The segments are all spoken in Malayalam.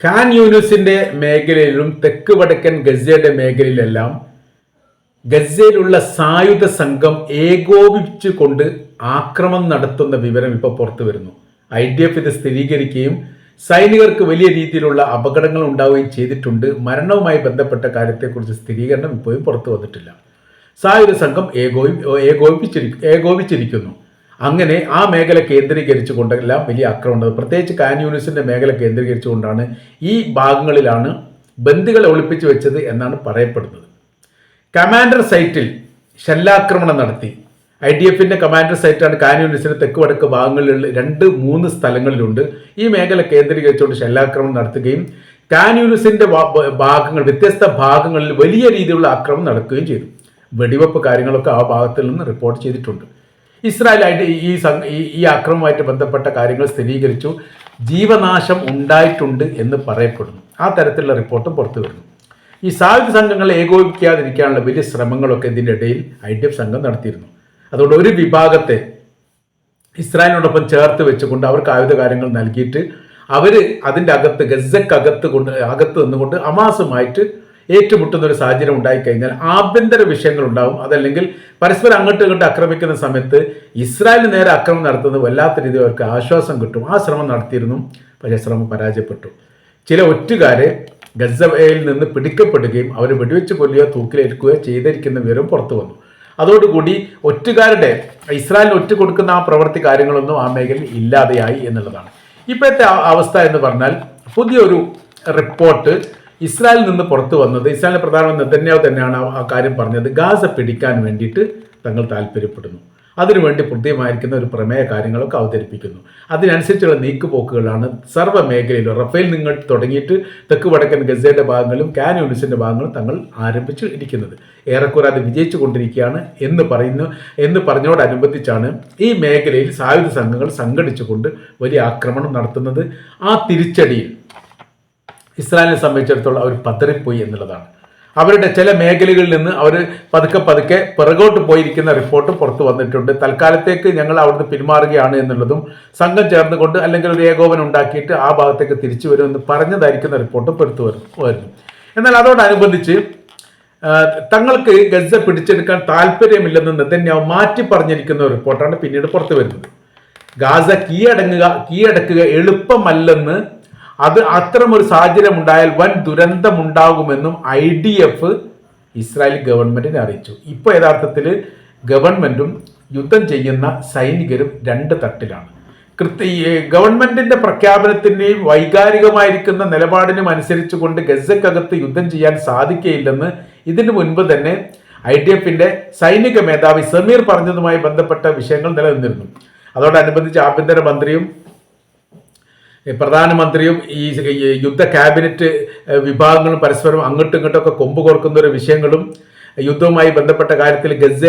ഖാൻ യൂനുസിന്റെ മേഖലയിലും തെക്ക് വടക്കൻ ഗസയുടെ മേഖലയിലെല്ലാം ഗസയിലുള്ള സായുധ സംഘം ഏകോപിച്ചുകൊണ്ട് ആക്രമണം നടത്തുന്ന വിവരം ഇപ്പോൾ പുറത്തു വരുന്നു. ഐ ഡി എഫ് ഇത് സ്ഥിരീകരിക്കുകയും സൈനികർക്ക് വലിയ രീതിയിലുള്ള അപകടങ്ങൾ ഉണ്ടാവുകയും ചെയ്തിട്ടുണ്ട്. മരണവുമായി ബന്ധപ്പെട്ട കാര്യത്തെക്കുറിച്ച് സ്ഥിരീകരണം ഇപ്പോഴും പുറത്തു വന്നിട്ടില്ല. സായുധ സംഘം ഏകോപി ഏകോപിപ്പിച്ചിരിക്കും ഏകോപിച്ചിരിക്കുന്നു. അങ്ങനെ ആ മേഖല കേന്ദ്രീകരിച്ചുകൊണ്ടെല്ലാം വലിയ ആക്രമണം. പ്രത്യേകിച്ച് കാൻ യൂണിസിന്റെ മേഖല കേന്ദ്രീകരിച്ചുകൊണ്ടാണ് ഈ ഭാഗങ്ങളിലാണ് ബന്ദികളെ ഒളിപ്പിച്ചു വെച്ചത് എന്നാണ് പറയപ്പെടുന്നത്. കമാൻഡർ സൈറ്റിൽ ഷെല്ലാക്രമണം നടത്തി. ഐ ഡി എഫിന്റെ കമാൻഡർ സൈറ്റാണ് കാൻ യൂണിസിന്റെ തെക്ക് വടക്ക് ഭാഗങ്ങളിലുള്ള രണ്ട് മൂന്ന് സ്ഥലങ്ങളിലുണ്ട്. ഈ മേഖല കേന്ദ്രീകരിച്ചുകൊണ്ട് ഷെല്ലാക്രമണം നടത്തുകയും കാൻ യൂണിസിന്റെ ഭാഗങ്ങൾ വ്യത്യസ്ത ഭാഗങ്ങളിൽ വലിയ രീതിയിലുള്ള ആക്രമണം നടക്കുകയും ചെയ്തു. വെടിവെപ്പ് കാര്യങ്ങളൊക്കെ ആ ഭാഗത്തിൽ നിന്ന് റിപ്പോർട്ട് ചെയ്തിട്ടുണ്ട്. ഇസ്രായേലായിട്ട് ഈ ഈ- അക്രമവുമായിട്ട് ബന്ധപ്പെട്ട കാര്യങ്ങൾ സ്ഥിരീകരിച്ചു. ജീവനാശം ഉണ്ടായിട്ടുണ്ട് എന്ന് പറയപ്പെടുന്നു. ആ തരത്തിലുള്ള റിപ്പോർട്ടും പുറത്തു വരുന്നു. ഈ സായുധ സംഘങ്ങളെ ഏകോപിപ്പിക്കാതിരിക്കാനുള്ള വലിയ ശ്രമങ്ങളൊക്കെ ഇതിന്റെ ഇടയിൽ ഐ ഡി എഫ് സംഘം നടത്തിയിരുന്നു. അതുകൊണ്ട് ഒരു വിഭാഗത്തെ ഇസ്രായേലിനോടൊപ്പം ചേർത്ത് വെച്ചുകൊണ്ട് അവർക്ക് ആയുധ കാര്യങ്ങൾ നൽകിയിട്ട് അവർ അതിന്റെ അകത്ത് ഗസക്കകത്ത് കൊണ്ട് അകത്ത് നിന്നുകൊണ്ട് അമാസുമായിട്ട് ഏറ്റുമുട്ടുന്ന ഒരു സാഹചര്യം ഉണ്ടായിക്കഴിഞ്ഞാൽ ആഭ്യന്തര വിഷയങ്ങൾ ഉണ്ടാവും അതല്ലെങ്കിൽ പരസ്പരം അങ്ങോട്ടും ഇങ്ങോട്ടും ആക്രമിക്കുന്ന സമയത്ത് ഇസ്രായേലിന് നേരെ ആക്രമണം നടത്തുന്നത് വല്ലാത്ത രീതിയിൽ അവർക്ക് ആശ്വാസം കിട്ടും. ആ ശ്രമം നടത്തിയിരുന്നു പക്ഷേ ശ്രമം പരാജയപ്പെട്ടു. ചില ഒറ്റുകാരെ ഗസയിൽ നിന്ന് പിടിക്കപ്പെടുകയും അവർ വെടിവെച്ച് കൊല്ലുകയോ തൂക്കിലേൽക്കുകയോ ചെയ്തിരിക്കുന്ന വിവരം പുറത്തു വന്നു. അതോടുകൂടി ഒറ്റുകാരുടെ ഇസ്രായേലിന് ഒറ്റ കൊടുക്കുന്ന ആ പ്രവൃത്തി കാര്യങ്ങളൊന്നും ആ മേഖലയിൽ ഇല്ലാതെയായി എന്നുള്ളതാണ്. ഇപ്പോഴത്തെ അവസ്ഥ എന്ന് പറഞ്ഞാൽ പുതിയൊരു റിപ്പോർട്ട് ഇസ്രായേലിൽ നിന്ന് പുറത്തു വന്നത് ഇസ്രായേലിന്റെ പ്രധാനമന്ത്രി നെതന്യാവ് തന്നെയാണ് ആ- കാര്യം പറഞ്ഞത്. ഗാസ പിടിക്കാൻ വേണ്ടിയിട്ട് തങ്ങൾ താല്പര്യപ്പെടുന്നു. അതിനുവേണ്ടി പ്രത്യേകമായിരിക്കുന്ന ഒരു പ്രമേയ കാര്യങ്ങളൊക്കെ അവതരിപ്പിക്കുന്നു. അതിനനുസരിച്ചുള്ള നീക്കുപോക്കുകളാണ് സർവ മേഖലയിലും റഫേൽ നിങ്ങൾ തുടങ്ങിയിട്ട് തെക്ക് വടക്കൻ ഗസയുടെ ഭാഗങ്ങളും കാൻ ഭാഗങ്ങളും തങ്ങൾ ആരംഭിച്ചു ഇരിക്കുന്നത്. ഏറെക്കുറെ അത് വിജയിച്ചു കൊണ്ടിരിക്കുകയാണ് എന്ന് പറയുന്നു എന്ന് പറഞ്ഞോടനുബന്ധിച്ചാണ് ഈ മേഖലയിൽ സായുധ സംഘങ്ങൾ സംഘടിച്ചുകൊണ്ട് വലിയ ആക്രമണം നടത്തുന്നത്. ആ തിരിച്ചടിയിൽ ഇസ്രായേലിനെ സംബന്ധിച്ചിടത്തോളം അവർ പതറിപ്പോയി എന്നുള്ളതാണ്. അവരുടെ ചില മേഖലകളിൽ നിന്ന് അവർ പതുക്കെ പതുക്കെ പിറകോട്ട് പോയിരിക്കുന്ന റിപ്പോർട്ട് പുറത്തു വന്നിട്ടുണ്ട്. തൽക്കാലത്തേക്ക് ഞങ്ങൾ അവിടുന്ന് പിന്മാറുകയാണ് എന്നുള്ളതും സംഘം ചേർന്നുകൊണ്ട് അല്ലെങ്കിൽ ഒരു ഏകോപനം ഉണ്ടാക്കിയിട്ട് ആ ഭാഗത്തേക്ക് തിരിച്ചു വരുമെന്ന് പറഞ്ഞതായിരിക്കുന്ന റിപ്പോർട്ട് പുറത്തു വരുന്നു. എന്നാൽ അതോടനുബന്ധിച്ച് തങ്ങൾക്ക് ഗസ പിടിച്ചെടുക്കാൻ താല്പര്യമില്ലെന്ന് നെതന്യാവ് മാറ്റി പറഞ്ഞിരിക്കുന്ന റിപ്പോർട്ടാണ് പിന്നീട് പുറത്തു വരുന്നത്. ഗാസ കീഴടങ്ങുക കീഴടക്കുക എളുപ്പമല്ലെന്ന് അത് അത്തരം ഒരു സാഹചര്യം ഉണ്ടായാൽ വൻ ദുരന്തമുണ്ടാകുമെന്നും ഐ ഡി എഫ് ഇസ്രായേൽ ഗവൺമെന്റിനെ അറിയിച്ചു. ഇപ്പോൾ യഥാർത്ഥത്തിൽ ഗവൺമെന്റും യുദ്ധം ചെയ്യുന്ന സൈനികരും രണ്ട് തട്ടിലാണ്. കൃത്യ ഗവൺമെന്റിന്റെ പ്രഖ്യാപനത്തിന്റെയും വൈകാരികമായിരിക്കുന്ന നിലപാടിനും അനുസരിച്ചുകൊണ്ട് ഗസക്കകത്ത് യുദ്ധം ചെയ്യാൻ സാധിക്കയില്ലെന്ന് ഇതിനു മുൻപ് തന്നെ ഐ ഡി എഫിന്റെ സൈനിക മേധാവി സമീർ പറഞ്ഞതുമായി ബന്ധപ്പെട്ട വിഷയങ്ങൾ നിലനിന്നിരുന്നു. അതോടനുബന്ധിച്ച് ആഭ്യന്തര മന്ത്രിയും ഈ പ്രധാനമന്ത്രിയും ഈ യുദ്ധ ക്യാബിനറ്റ് വിഭാഗങ്ങളും പരസ്പരം അങ്ങോട്ടും ഇങ്ങോട്ടും ഒക്കെ കൊമ്പ് കോർക്കുന്ന ഒരു വിഷയങ്ങളും യുദ്ധവുമായി ബന്ധപ്പെട്ട കാര്യത്തിൽ ഗസ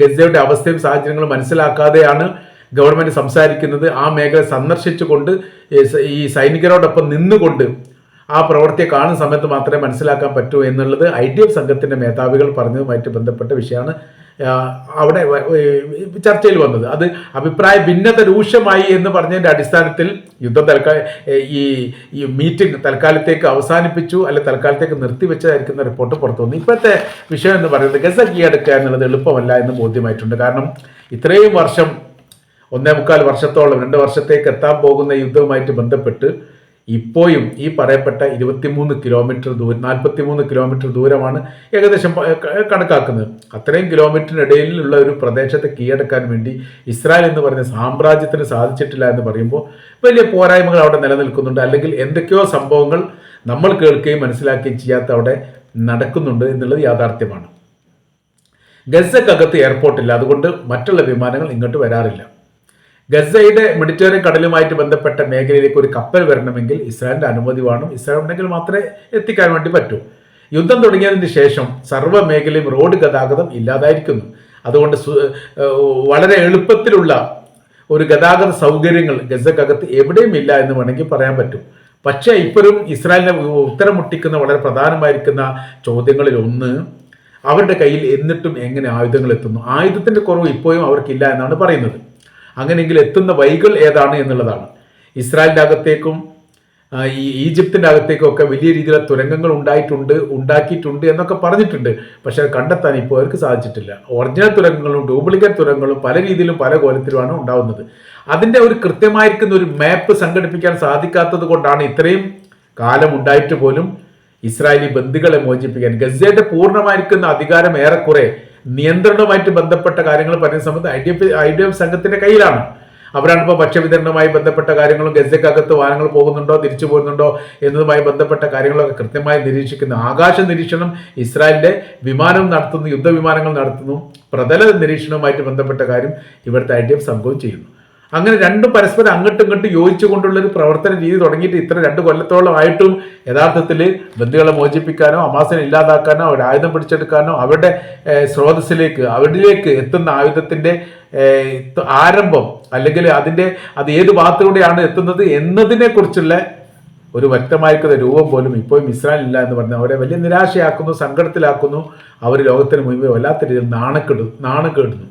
ഗസയുടെ അവസ്ഥയും സാഹചര്യങ്ങളും മനസ്സിലാക്കാതെയാണ് ഗവൺമെന്റ് സംസാരിക്കുന്നത്. ആ മേഖല സന്ദർശിച്ചുകൊണ്ട് ഈ സൈനികരോടൊപ്പം നിന്നുകൊണ്ട് ആ പ്രവൃത്തിയെ കാണുന്ന സമയത്ത് മാത്രമേ മനസ്സിലാക്കാൻ പറ്റൂ എന്നുള്ളത് ഐ ഡി എഫ് സംഘത്തിന്റെ മേധാവികൾ പറഞ്ഞതുമായിട്ട് ബന്ധപ്പെട്ട വിഷയമാണ്. അവിടെ ചർച്ചയിൽ വന്നത്. അത് അഭിപ്രായ ഭിന്നത രൂക്ഷമായി എന്ന് പറഞ്ഞതിന്റെ അടിസ്ഥാനത്തിൽ യുദ്ധം തൽക്കാല ഈ ഈ മീറ്റിംഗ് തൽക്കാലത്തേക്ക് അവസാനിപ്പിച്ചു അല്ലെ തൽക്കാലത്തേക്ക് നിർത്തിവെച്ചതായിരിക്കുന്ന റിപ്പോർട്ട് പുറത്തു വന്നു ഇപ്പോഴത്തെ വിഷയം എന്ന് പറയുന്നത് ഗസ കീഴടക്കുക എന്നുള്ളത് എളുപ്പമല്ല എന്ന് ബോധ്യമായിട്ടുണ്ട്. കാരണം ഇത്രയും വർഷം ഒന്നേ മുക്കാൽ വർഷത്തോളം രണ്ട് വർഷത്തേക്ക് എത്താൻ പോകുന്ന യുദ്ധവുമായിട്ട് ബന്ധപ്പെട്ട് ഇപ്പോഴും ഈ പറയപ്പെട്ട ഇരുപത്തിമൂന്ന് കിലോമീറ്റർ ദൂരം നാൽപ്പത്തിമൂന്ന് കിലോമീറ്റർ ദൂരമാണ് ഏകദേശം കണക്കാക്കുന്നത്. അത്രയും കിലോമീറ്ററിനിടയിലുള്ള ഒരു പ്രദേശത്തെ കീഴടക്കാൻ വേണ്ടി ഇസ്രായേൽ എന്ന് പറയുന്ന സാമ്രാജ്യത്തിന് സാധിച്ചിട്ടില്ല എന്ന് പറയുമ്പോൾ വലിയ പോരായ്മകൾ അവിടെ നിലനിൽക്കുന്നുണ്ട്. അല്ലെങ്കിൽ എന്തൊക്കെയോ സംഭവങ്ങൾ നമ്മൾ കേൾക്കുകയും മനസ്സിലാക്കുകയും ചെയ്യാത്ത അവിടെ നടക്കുന്നുണ്ട് എന്നുള്ളത് യാഥാർത്ഥ്യമാണ്. ഗസക്കകത്ത് എയർപോർട്ടില്ല അതുകൊണ്ട് മറ്റുള്ള വിമാനങ്ങൾ ഇങ്ങോട്ട് വരാറില്ല. ഗസയുടെ മെഡിറ്ററേനിയൻ കടലുമായിട്ട് ബന്ധപ്പെട്ട മേഖലയിലേക്ക് ഒരു കപ്പൽ വരണമെങ്കിൽ ഇസ്രായേലിന്റെ അനുമതി വേണം. ഇസ്രായേൽ ഉണ്ടെങ്കിൽ മാത്രമേ എത്തിക്കാൻ വേണ്ടി പറ്റൂ. യുദ്ധം തുടങ്ങിയതിന് ശേഷം സർവ മേഖലയും റോഡ് ഗതാഗതം ഇല്ലാതായിരിക്കുന്നു. അതുകൊണ്ട് വളരെ എളുപ്പത്തിലുള്ള ഒരു ഗതാഗത സൗകര്യങ്ങൾ ഗസക്കകത്ത് എവിടെയും ഇല്ല എന്ന് വേണമെങ്കിൽ പറയാൻ പറ്റും. പക്ഷേ ഇപ്പോഴും ഇസ്രായേലിനെ ഉത്തരം മുട്ടിക്കുന്ന വളരെ പ്രധാനമായിരിക്കുന്ന ചോദ്യങ്ങളിൽ ഒന്ന് അവരുടെ കയ്യിൽ എന്നിട്ടും എങ്ങനെ ആയുധങ്ങൾ എത്തുന്നു? ആയുധത്തിന്റെ കുറവ് ഇപ്പോഴും അവർക്കില്ല എന്നാണ് പറയുന്നത്. അങ്ങനെയെങ്കിൽ എത്തുന്ന വഴികൾ ഏതാണ് എന്നുള്ളതാണ്. ഇസ്രായേലിന്റെ അകത്തേക്കും ഈ ഈജിപ്തിന്റെ അകത്തേക്കും ഒക്കെ വലിയ രീതിയിലുള്ള തുരങ്കങ്ങൾ ഉണ്ടായിട്ടുണ്ട് ഉണ്ടാക്കിയിട്ടുണ്ട് എന്നൊക്കെ പറഞ്ഞിട്ടുണ്ട്. പക്ഷെ അത് കണ്ടെത്താൻ ഇപ്പോൾ അവർക്ക് സാധിച്ചിട്ടില്ല. ഒറിജിനൽ തുരങ്കങ്ങളും ഡ്യൂപ്ലിക്കേറ്റ് തുരങ്കങ്ങളും പല രീതിയിലും പല കോലത്തിലുമാണ് ഉണ്ടാവുന്നത്. അതിന്റെ ഒരു കൃത്യമായിരിക്കുന്ന ഒരു മാപ്പ് സംഘടിപ്പിക്കാൻ സാധിക്കാത്തത് കൊണ്ടാണ് ഇത്രയും കാലം ഉണ്ടായിട്ട് പോലും ഇസ്രായേലി ബന്ദികളെ മോചിപ്പിക്കാൻ. ഗസയുടെ പൂർണമായിരിക്കുന്ന അധികാരം ഏറെക്കുറെ നിയന്ത്രണവുമായിട്ട് ബന്ധപ്പെട്ട കാര്യങ്ങൾ പറയുന്ന സമയത്ത് I D F I D F സംഘത്തിന്റെ കയ്യിലാണ്. അവരാണ് ഇപ്പോൾ ഭക്ഷ്യവിതരണവുമായി ബന്ധപ്പെട്ട കാര്യങ്ങളും ഗസക്കകത്ത് വാഹനങ്ങൾ പോകുന്നുണ്ടോ തിരിച്ചു പോകുന്നുണ്ടോ എന്നതുമായി ബന്ധപ്പെട്ട കാര്യങ്ങളൊക്കെ കൃത്യമായി നിരീക്ഷിക്കുന്നു. ആകാശ നിരീക്ഷണം ഇസ്രായേലിന്റെ വിമാനം നടത്തുന്നു യുദ്ധവിമാനങ്ങൾ നടത്തുന്നു. പ്രതല നിരീക്ഷണവുമായിട്ട് ബന്ധപ്പെട്ട കാര്യം ഇവിടുത്തെ ഐ ഡി എഫ് സംഘവും ചെയ്യുന്നു. അങ്ങനെ രണ്ടും പരസ്പരം അങ്ങോട്ടും ഇങ്ങോട്ടും യോജിച്ചുകൊണ്ടുള്ള ഒരു പ്രവർത്തന രീതി തുടങ്ങിയിട്ട് ഇത്ര രണ്ട് കൊല്ലത്തോളം ആയിട്ടും യഥാർത്ഥത്തിൽ ബന്ധുക്കളെ മോചിപ്പിക്കാനോ അമാസനെ ഇല്ലാതാക്കാനോ ഒരു ആയുധം പിടിച്ചെടുക്കാനോ അവരുടെ സ്രോതസ്സിലേക്ക് അവരിലേക്ക് എത്തുന്ന ആയുധത്തിന്റെ ആരംഭം അല്ലെങ്കിൽ അതിന്റെ അത് ഏത് ഭാഗത്തിലൂടെയാണ് എത്തുന്നത് എന്നതിനെക്കുറിച്ചുള്ള ഒരു വ്യക്തമായിരിക്കുന്ന രൂപം പോലും ഇപ്പോൾ ഇസ്രായേൽ ഇല്ല എന്ന് പറഞ്ഞാൽ അവരെ വലിയ നിരാശയാക്കുന്നു സങ്കടത്തിലാക്കുന്നു. അവർ ലോകത്തിന് മുൻപേ വല്ലാത്ത രീതിയിൽ നാണക്കെടു നാണക്കേടുന്നു.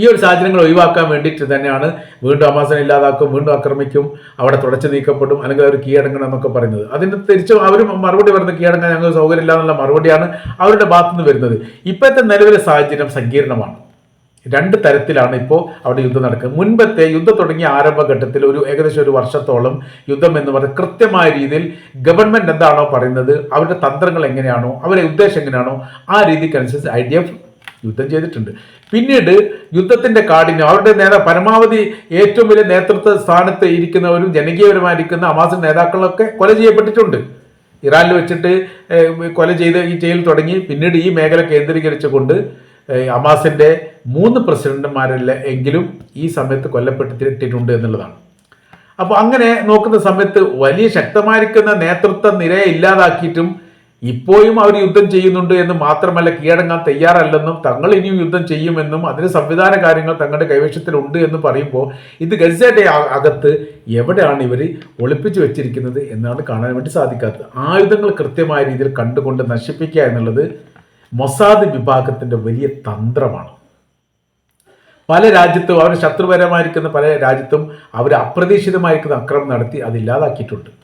ഈ ഒരു സാഹചര്യങ്ങൾ ഒഴിവാക്കാൻ വേണ്ടിയിട്ട് തന്നെയാണ് വീണ്ടും അമാസനെ ഇല്ലാതാക്കും വീണ്ടും ആക്രമിക്കും അവിടെ തുടച്ചു നീക്കപ്പെടും അല്ലെങ്കിൽ അവർ കീഴടങ്ങണം എന്നൊക്കെ പറയുന്നത്. അതിന് തിരിച്ച് അവർ മറുപടി വരുന്നത് കീഴടങ്ങാൻ ഞങ്ങൾക്ക് സൗകര്യമില്ല എന്നുള്ള മറുപടിയാണ് അവരുടെ ഭാഗത്തുനിന്ന് വരുന്നത്. ഇപ്പോഴത്തെ നിലവിലെ സാഹചര്യം സങ്കീർണമാണ്. രണ്ട് തരത്തിലാണ് ഇപ്പോൾ അവിടെ യുദ്ധം നടക്കുന്നത് മുൻപത്തെ യുദ്ധം തുടങ്ങിയ ആരംഭഘട്ടത്തിൽ ഒരു ഏകദേശം ഒരു വർഷത്തോളം യുദ്ധം എന്ന് പറഞ്ഞാൽ കൃത്യമായ രീതിയിൽ ഗവൺമെന്റ് എന്താണോ പറയുന്നത് അവരുടെ തന്ത്രങ്ങൾ എങ്ങനെയാണോ അവരുടെ ഉദ്ദേശം എങ്ങനെയാണോ ആ രീതിക്കനുസരിച്ച് ഐ ഡി എഫ് യുദ്ധം ചെയ്തിട്ടുണ്ട്. പിന്നീട് യുദ്ധത്തിന്റെ കാഠിന്യം അവരുടെ നേതാ പരമാവധി ഏറ്റവും വലിയ നേതൃത്വ സ്ഥാനത്ത് ഇരിക്കുന്നവരും ജനകീയപരമായിരിക്കുന്ന അമാസ നേതാക്കളൊക്കെ കൊല ചെയ്യപ്പെട്ടിട്ടുണ്ട്. ഇറാനിൽ വെച്ചിട്ട് കൊല ചെയ്ത് ഈ ജയിൽ തുടങ്ങി. പിന്നീട് ഈ മേഖല കേന്ദ്രീകരിച്ചുകൊണ്ട് അമാസിന്റെ മൂന്ന് പ്രസിഡന്റുമാരല്ല എങ്കിലും ഈ സമയത്ത് കൊല്ലപ്പെട്ടിട്ടുണ്ട് എന്നുള്ളതാണ്. അപ്പോൾ അങ്ങനെ നോക്കുന്ന സമയത്ത് വലിയ ശക്തമായിരിക്കുന്ന നേതൃത്വ നിരയെ ഇല്ലാതാക്കിയിട്ടും ഇപ്പോഴും അവർ യുദ്ധം ചെയ്യുന്നുണ്ട് എന്ന് മാത്രമല്ല കീഴടങ്ങാൻ തയ്യാറല്ലെന്നും തങ്ങൾ ഇനിയും യുദ്ധം ചെയ്യുമെന്നും അതിന് സംവിധാന കാര്യങ്ങൾ തങ്ങളുടെ കൈവശത്തിലുണ്ട് എന്ന് പറയുമ്പോൾ ഇത് അ- അകത്ത് എവിടെയാണ് ഇവർ ഒളിപ്പിച്ചു വെച്ചിരിക്കുന്നത് എന്നാണ് കാണാൻ വേണ്ടി സാധിക്കാത്തത്. ആയുധങ്ങൾ കൃത്യമായ രീതിയിൽ കണ്ടുകൊണ്ട് നശിപ്പിക്കുക എന്നുള്ളത് മൊസാദ് വിഭാഗത്തിന്റെ വലിയ തന്ത്രമാണ്. പല രാജ്യത്തും അവർ ശത്രുപരമായിരിക്കുന്ന പല രാജ്യത്തും അവർ അപ്രതീക്ഷിതമായിരിക്കുന്ന അക്രമം നടത്തി അത് ഇല്ലാതാക്കിയിട്ടുണ്ട്.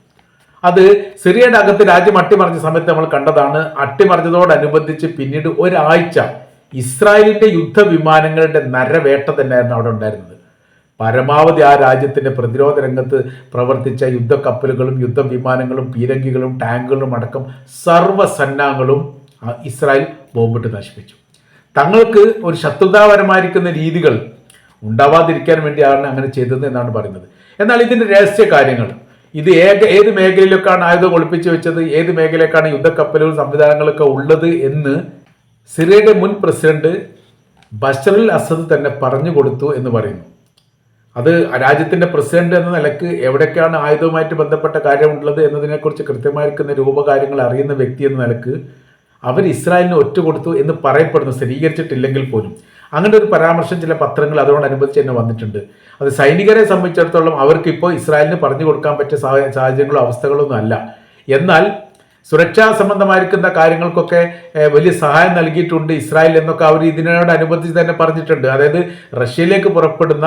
അത് സിറിയയുടെ അകത്ത് രാജ്യം അട്ടിമറിഞ്ഞ സമയത്ത് നമ്മൾ കണ്ടതാണ്. അട്ടിമറിഞ്ഞതോടനുബന്ധിച്ച് പിന്നീട് ഒരാഴ്ച ഇസ്രായേലിന്റെ യുദ്ധവിമാനങ്ങളുടെ നരവേട്ട തന്നെയായിരുന്നു അവിടെ ഉണ്ടായിരുന്നത്. പരമാവധി ആ രാജ്യത്തിന്റെ പ്രതിരോധ രംഗത്ത് പ്രവർത്തിച്ച യുദ്ധക്കപ്പലുകളും യുദ്ധവിമാനങ്ങളും പീരങ്കികളും ടാങ്കുകളും അടക്കം സർവസന്നാഹങ്ങളും ആ ഇസ്രായേൽ ബോംബിട്ട് നശിപ്പിച്ചു. തങ്ങൾക്ക് ഒരു ശത്രുതാപരമായിരിക്കുന്ന രീതികൾ ഉണ്ടാവാതിരിക്കാൻ വേണ്ടിയാണ് അങ്ങനെ ചെയ്തത് എന്നാണ് പറയുന്നത്. എന്നാൽ ഇതിന്റെ രഹസ്യ കാര്യങ്ങൾ ഇത് ഏക ഏത് മേഖലയിലൊക്കെയാണ് ആയുധം ഒളിപ്പിച്ചു വെച്ചത്? ഏത് മേഖലയൊക്കെയാണ് യുദ്ധക്കപ്പലുകൾ സംവിധാനങ്ങളൊക്കെ ഉള്ളത് എന്ന് സിറിയയുടെ മുൻ പ്രസിഡന്റ് ബഷറുൽ അസദ് തന്നെ പറഞ്ഞു കൊടുത്തു എന്ന് പറയുന്നു. അത് രാജ്യത്തിന്റെ പ്രസിഡന്റ് എന്ന നിലയ്ക്ക് എവിടേക്കാണ് ആയുധവുമായിട്ട് ബന്ധപ്പെട്ട കാര്യമുള്ളത് എന്നതിനെക്കുറിച്ച് കൃത്യമായിരിക്കുന്ന രൂപകാര്യങ്ങൾ അറിയുന്ന വ്യക്തി എന്ന നിലയ്ക്ക് അവർ ഇസ്രായേലിന് ഒറ്റ കൊടുത്തു എന്ന് പറയപ്പെടുന്നു സ്ഥിരീകരിച്ചിട്ടില്ലെങ്കിൽ പോലും. അങ്ങനെ ഒരു പരാമർശം ചില പത്രങ്ങൾ അതോടനുബന്ധിച്ച് തന്നെ വന്നിട്ടുണ്ട്. അത് സൈനികരെ സംബന്ധിച്ചിടത്തോളം അവർക്ക് ഇപ്പോൾ ഇസ്രായേലിന് പറഞ്ഞു കൊടുക്കാൻ പറ്റിയ സാഹ- സാഹചര്യങ്ങളോ അവസ്ഥകളൊന്നും അല്ല. എന്നാൽ സുരക്ഷാ സംബന്ധമായിരിക്കുന്ന കാര്യങ്ങൾക്കൊക്കെ വലിയ സഹായം നൽകിയിട്ടുണ്ട് ഇസ്രായേൽ എന്നൊക്കെ അവർ ഇതിനോടനുബന്ധിച്ച് തന്നെ പറഞ്ഞിട്ടുണ്ട്. അതായത് റഷ്യയിലേക്ക് പുറപ്പെടുന്ന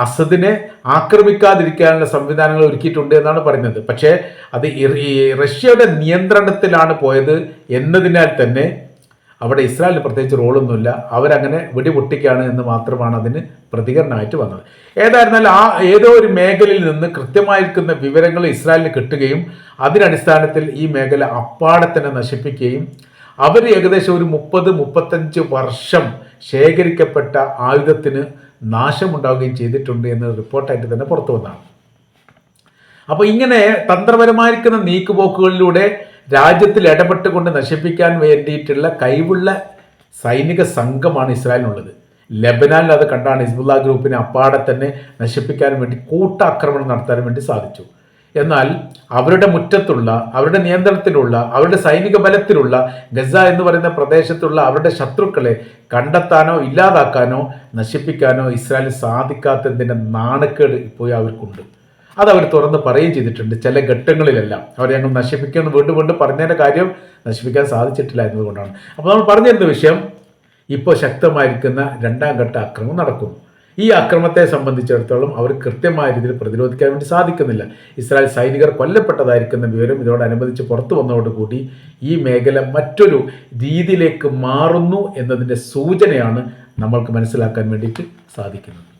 അസദിനെ ആക്രമിക്കാതിരിക്കാനുള്ള സംവിധാനങ്ങൾ ഒരുക്കിയിട്ടുണ്ട് എന്നാണ് പറയുന്നത്. പക്ഷേ അത് റഷ്യയുടെ നിയന്ത്രണത്തിലാണ് പോയത് എന്നതിനാൽ തന്നെ അവിടെ ഇസ്രായേലിന് പ്രത്യേകിച്ച് റോളൊന്നുമില്ല. അവരങ്ങനെ വെടിപൊട്ടിക്കാണ് എന്ന് മാത്രമാണ് അതിന് പ്രതികരണമായിട്ട് വന്നത്. ഏതായിരുന്നാലും ആ ഏതോ ഒരു മേഖലയിൽ നിന്ന് കൃത്യമായിരിക്കുന്ന വിവരങ്ങൾ ഇസ്രായേലിന് കിട്ടുകയും അതിനടിസ്ഥാനത്തിൽ ഈ മേഖല അപ്പാടെ തന്നെ നശിപ്പിക്കുകയും അവർ ഏകദേശം ഒരു മുപ്പത് മുപ്പത്തഞ്ച് വർഷം ശേഖരിക്കപ്പെട്ട ആയുധത്തിന് നാശമുണ്ടാവുകയും ചെയ്തിട്ടുണ്ട് എന്ന് റിപ്പോർട്ടായിട്ട് തന്നെ പുറത്തു വന്നതാണ്. അപ്പോൾ ഇങ്ങനെ തന്ത്രപരമായിരിക്കുന്ന നീക്കുപോക്കുകളിലൂടെ രാജ്യത്തിൽ ഇടപെട്ടുകൊണ്ട് നശിപ്പിക്കാൻ വേണ്ടിയിട്ടുള്ള കഴിവുള്ള സൈനിക സംഘമാണ് ഇസ്രായേലിനുള്ളത്. ലബനാനിൽ അത് കണ്ടാണ് ഹിസ്ബുല്ല ഗ്രൂപ്പിനെ അപ്പാടെ തന്നെ നശിപ്പിക്കാൻ വേണ്ടി കൂട്ടാക്രമണം നടത്താൻ വേണ്ടി സാധിച്ചു. എന്നാൽ അവരുടെ മുറ്റത്തുള്ള അവരുടെ നിയന്ത്രണത്തിലുള്ള അവരുടെ സൈനിക ബലത്തിലുള്ള ഗസ എന്ന് പറയുന്ന പ്രദേശത്തുള്ള അവരുടെ ശത്രുക്കളെ കണ്ടെത്താനോ ഇല്ലാതാക്കാനോ നശിപ്പിക്കാനോ ഇസ്രായേൽ സാധിക്കാത്തതിന്റെ നാണക്കേട് ഇപ്പോൾ അവർക്കുണ്ട്. അത് അവർ തുറന്ന് പറയുകയും ചെയ്തിട്ടുണ്ട് ചില ഘട്ടങ്ങളിലെല്ലാം. അവർ ഞങ്ങൾ നശിപ്പിക്കുമെന്ന് വീണ്ടും വീണ്ടും പറഞ്ഞതിന്റെ കാര്യം നശിപ്പിക്കാൻ സാധിച്ചിട്ടില്ല എന്നതുകൊണ്ടാണ്. അപ്പോൾ നമ്മൾ പറഞ്ഞിരുന്ന വിഷയം ഇപ്പോൾ ശക്തമായിരിക്കുന്ന രണ്ടാം ഘട്ട ആക്രമണം നടക്കുന്നു. ഈ അക്രമത്തെ സംബന്ധിച്ചിടത്തോളം അവർ കൃത്യമായ രീതിയിൽ പ്രതിരോധിക്കാൻ വേണ്ടി സാധിക്കുന്നില്ല. ഇസ്രായേൽ സൈനികർ കൊല്ലപ്പെട്ടതായിരിക്കുന്ന വിവരം ഇതോടനുബന്ധിച്ച് പുറത്തു വന്നതോടുകൂടി ഈ മേഖല മറ്റൊരു രീതിയിലേക്ക് മാറുന്നു എന്നതിന്റെ സൂചനയാണ് നമ്മൾക്ക് മനസ്സിലാക്കാൻ വേണ്ടിയിട്ട് സാധിക്കുന്നത്.